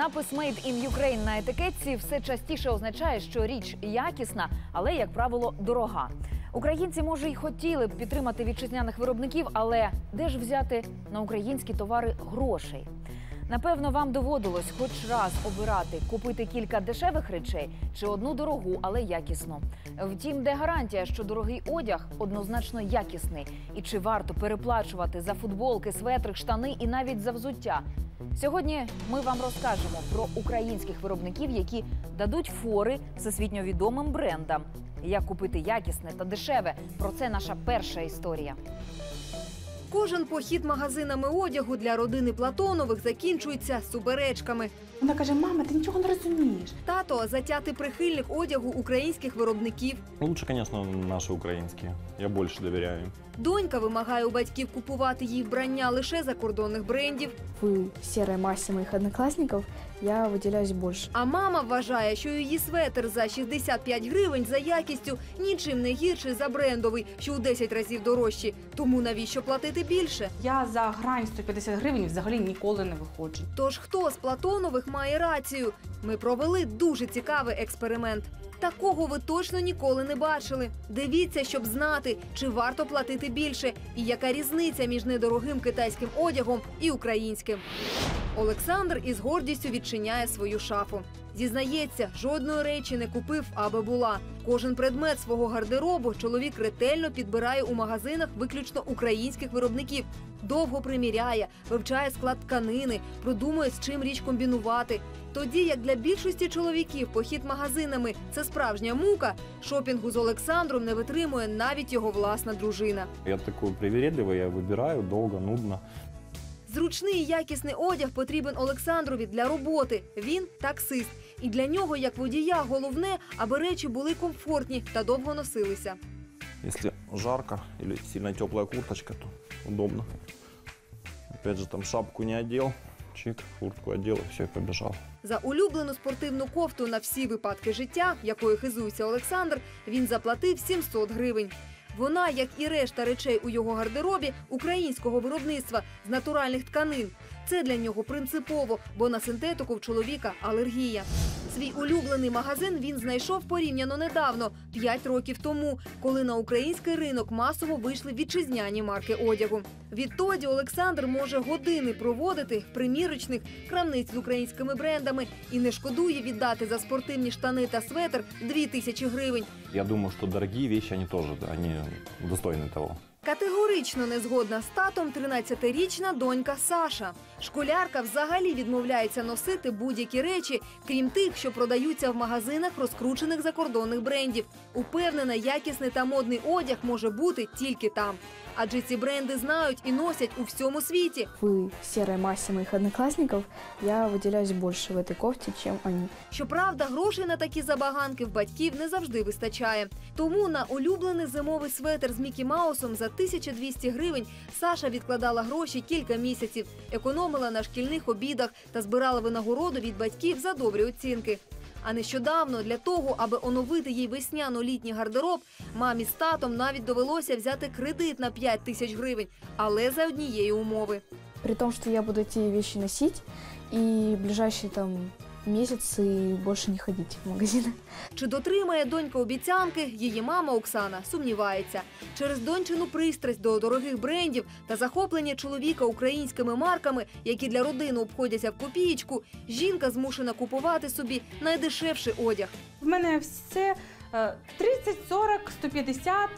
Напис «Made in Ukraine» на етикетці все частіше означає, що річ якісна, але, як правило, дорога. Українці, може, й хотіли б підтримати вітчизняних виробників, але де ж взяти на українські товари грошей? Напевно, вам доводилось хоч раз обирати купити кілька дешевих речей чи одну дорогу, але якісну. Втім, де гарантія, що дорогий одяг однозначно якісний, і чи варто переплачувати за футболки, светри, штани і навіть за взуття? Сьогодні ми вам розкажемо про українських виробників, які дадуть фори всесвітньо відомим брендам. Як купити якісне та дешеве? Про це наша перша історія. Кожен похід магазинами одягу для родини Платонових закінчується суперечками. Вона каже: мама, ти нічого не розумієш. Тато затятий прихильник одягу українських виробників. Лучше, конечно, наши украинские. Я больше доверяю им. Донька вимагає у батьків купувати їй вбрання лише закордонних брендів. в серой массе моих одноклассников я выделяюсь больше. А мама вважає, що її светр за 65 гривень за якістю нічим не гірший за брендовий, що у 10 разів дорожчі. Тому навіщо платити більше? Я за грань 150 гривень взагалі ніколи не виходжу. Тож хто з Платонових має рацію? Ми провели дуже цікавий експеримент. Такого ви точно ніколи не бачили. Дивіться, щоб знати, чи варто платити більше, і яка різниця між недорогим китайським одягом і українським. Олександр із гордістю відчиняє свою шафу. Зізнається, жодної речі не купив, аби була. Кожен предмет свого гардеробу чоловік ретельно підбирає у магазинах виключно українських виробників. Довго приміряє, вивчає склад тканини, продумує, з чим річ комбінувати. Тоді, як для більшості чоловіків похід магазинами це справжня мука, шопінгу з Олександром не витримує навіть його власна дружина. Я такой привередливый, я выбираю долго, нудно. Зручний і якісний одяг потрібен Олександрові для роботи. Він таксист. І для нього, як водія, головне, аби речі були комфортні та довго носилися. Если жарко или сильно теплая курточка, то удобно. Опять же, там шапку не одел, чик, куртку одел и все, и побежал. За улюблену спортивну кофту на всі випадки життя, якою хизується Олександр, він заплатив 700 гривень. Вона, як і решта речей у його гардеробі, українського виробництва з натуральних тканин. Це для нього принципово, бо на синтетику в чоловіка алергія. Свій улюблений магазин він знайшов порівняно недавно, 5 років тому, коли на український ринок масово вийшли вітчизняні марки одягу. Відтоді Олександр може години проводити в примірочних крамниць з українськими брендами і не шкодує віддати за спортивні штани та светр 2 тисячі гривень. Я думаю, что дорогие вещи, они тоже, да, они того. Категорично не згодна з татом 13-річна донька Саша. Школярка взагалі відмовляється носити будь-які речі, крім тих, що продаються в магазинах розкручених закордонних брендів. Упевнена, якісний та модний одяг може бути тільки там. Адже ці бренди знають і носять у всьому світі. В серой массе моих одноклассников я выделяюсь больше в этой кофте, чем они. Щоправда, грошей на такі забаганки в батьків не завжди вистачає. Тому на улюблений зимовий светр з Мікі Маусом за 1200 гривень Саша відкладала гроші кілька місяців, економила на шкільних обідах та збирала винагороду від батьків за добрі оцінки. А нещодавно для того, аби оновити їй весняно-літній гардероб, мамі з татом навіть довелося взяти кредит на 5 тисяч гривень, але за однієї умови. При том, что я буду эти вещи носить и в ближайшие там месяцы больше не ходить в магазины. Чи дотримає донька обіцянки, її мама Оксана сумнівається. Через дончину пристрасть до дорогих брендів та захоплення чоловіка українськими марками, які для родини обходяться в копієчку, жінка змушена купувати собі найдешевший одяг. В мене все е, 30, 40, 150.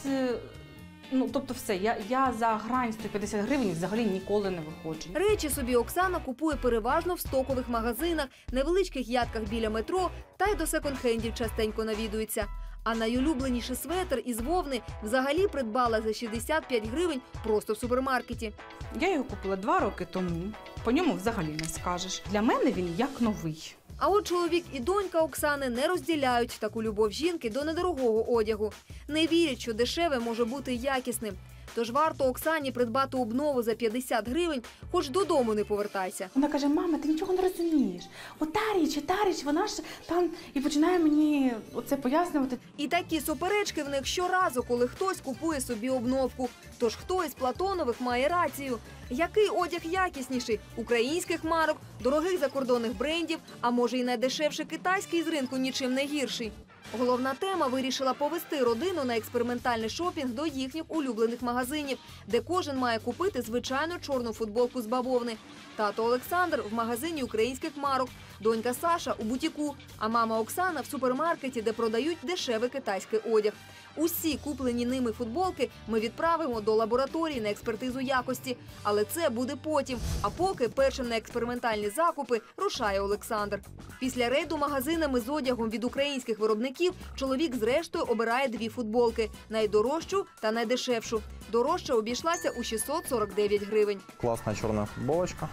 Ну, тобто все, я, я за грань 150 гривень взагалі ніколи не виходжу. Речі собі Оксана купує переважно в стокових магазинах, невеличких ядках біля метро та й до секонд-хендів частенько навідується. А найулюбленіший светр із вовни взагалі придбала за 65 гривень просто в супермаркеті. Я його купила два роки тому. По ньому взагалі не скажеш. Для мене він як новий. А от чоловік і донька Оксани не розділяють таку любов жінки до недорогого одягу. Не вірять, що дешеве може бути якісним. Тож варто Оксані придбати обнову за 50 гривень, хоч додому не повертайся. Вона каже: мама, ти нічого не розумієш. Ота річ, та річ, вона ж там і починає мені оце пояснювати. І такі суперечки в них щоразу, коли хтось купує собі обновку. Тож хто із Платонових має рацію? Який одяг якісніший? Українських марок, дорогих закордонних брендів, а може й найдешевший китайський з ринку нічим не гірший. Головна тема вирішила повести родину на експериментальний шопінг до їхніх улюблених магазинів, де кожен має купити звичайну чорну футболку з бавовни. Тато Олександр в магазині українських марок, донька Саша у бутіку, а мама Оксана в супермаркеті, де продають дешевий китайський одяг. Усі куплені ними футболки ми відправимо до лабораторії на експертизу якості, але це буде потім. А поки першим на експериментальні закупи рушає Олександр. Після рейду магазинами з одягом від українських виробників чоловік зрештою обирає дві футболки: найдорожчу та найдешевшу. Дорожча обійшлася у 649 гривень. Классная черная футболочка.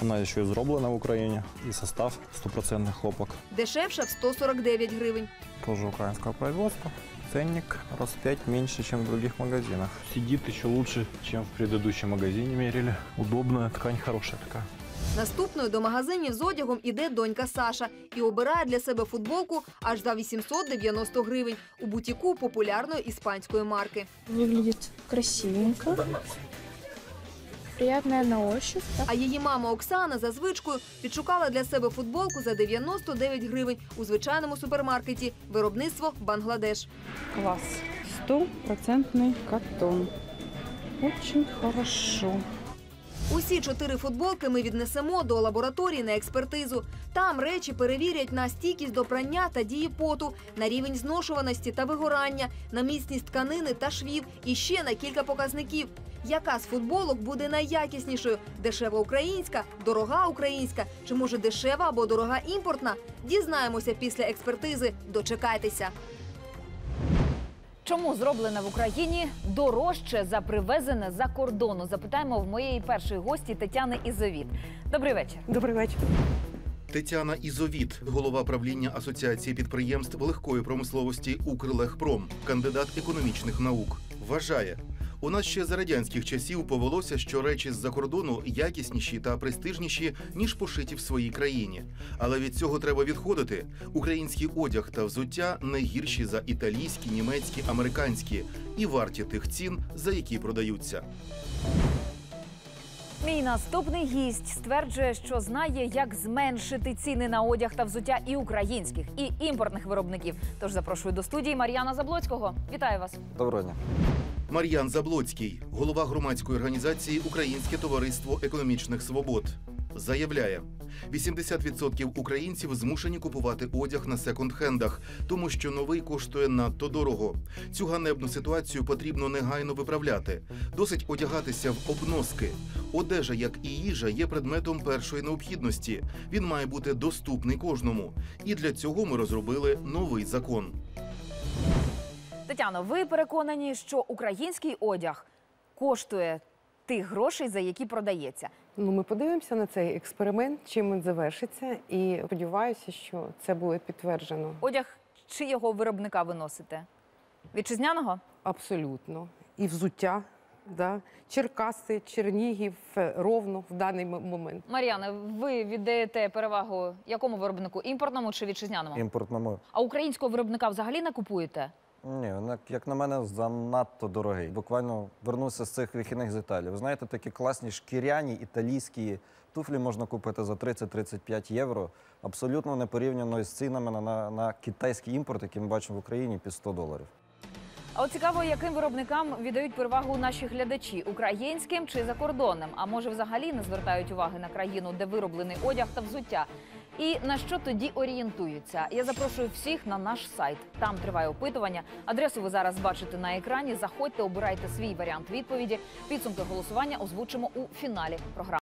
Она еще и изроблена в Украине. И состав стопроцентный хлопок. Дешевша в 149 гривень. Тоже украинского производства. Ценник раз в 5 меньше, чем в других магазинах. Сидит еще лучше, чем в предыдущем магазине мерили. Удобная, ткань хорошая такая. Наступною до магазинів з одягом іде донька Саша і обирає для себе футболку аж за 890 гривень у бутіку популярної іспанської марки. Выглядит красивенько. Приятная на ощупь. А її мама Оксана за звичкою підшукала для себе футболку за 99 гривень у звичайному супермаркеті. Виробництво Бангладеш. Класс. Стопроцентный катон. Очень хорошо. Усі чотири футболки ми віднесемо до лабораторії на експертизу. Там речі перевірять на стійкість до прання та дії поту, на рівень зношуваності та вигорання, на міцність тканини та швів і ще на кілька показників. Яка з футболок буде найякіснішою? Дешева українська, дорога українська чи може дешева або дорога імпортна? Дізнаємося після експертизи. Дочекайтеся. Чому зроблене в Україні дорожче за привезене за кордону? Запитаємо в моєї першої гості Тетяни Ізовіт. Добрий вечір. Добрий вечір. Тетяна Ізовіт, голова правління Асоціації підприємств легкої промисловості Укрлегпром, кандидат економічних наук, вважає. У нас ще за радянських часів повелося, що речі з-за кордону якісніші та престижніші, ніж пошиті в своїй країні. Але від цього треба відходити. Український одяг та взуття не гірші за італійські, німецькі, американські і варті тих цін, за які продаються. Мій наступний гість стверджує, що знає, як зменшити ціни на одяг та взуття і українських, і імпортних виробників. Тож запрошую до студії Мар'яна Заблоцького. Вітаю вас. Доброго дня. Мар'ян Заблоцький, голова громадської організації Українське товариство економічних свобод, заявляє: 80% українців змушені купувати одяг на секонд-хендах, тому що новий коштує надто дорого. Цю ганебну ситуацію потрібно негайно виправляти. Досить одягатися в обноски. Одежа, як і їжа, є предметом першої необхідності. Він має бути доступний кожному. І для цього ми розробили новий закон. Тетяно, ви переконані, що український одяг коштує тих грошей, за які продається. Ну, ми подивимося на цей експеримент, чим він завершиться, і сподіваюся, що це буде підтверджено Одяг чи його виробника ви носите? Вітчизняного? абсолютно. І взуття, да? Черкаси, Чернігів, е, ровно в даний момент. Мар'яна, ви віддаєте перевагу якому виробнику? Імпортному чи вітчизняному? Імпортному. А українського виробника взагалі не купуєте? Ні, як на мене, занадто дорогий. Буквально вернувся з цих вихідних з Італії. Ви знаєте, такі класні шкіряні італійські туфлі можна купити за 30-35 євро. Абсолютно не порівняно з цінами на, на, на китайський імпорт, який ми бачимо в Україні під 100 доларів. А от цікаво, яким виробникам віддають перевагу наші глядачі українським чи закордонним? А може, взагалі не звертають уваги на країну, де вироблений одяг та взуття? І на що тоді орієнтуються? Я запрошую всіх на наш сайт. Там триває опитування. Адресу ви зараз бачите на екрані. Заходьте, обирайте свій варіант відповіді. Підсумки голосування озвучимо у фіналі програми.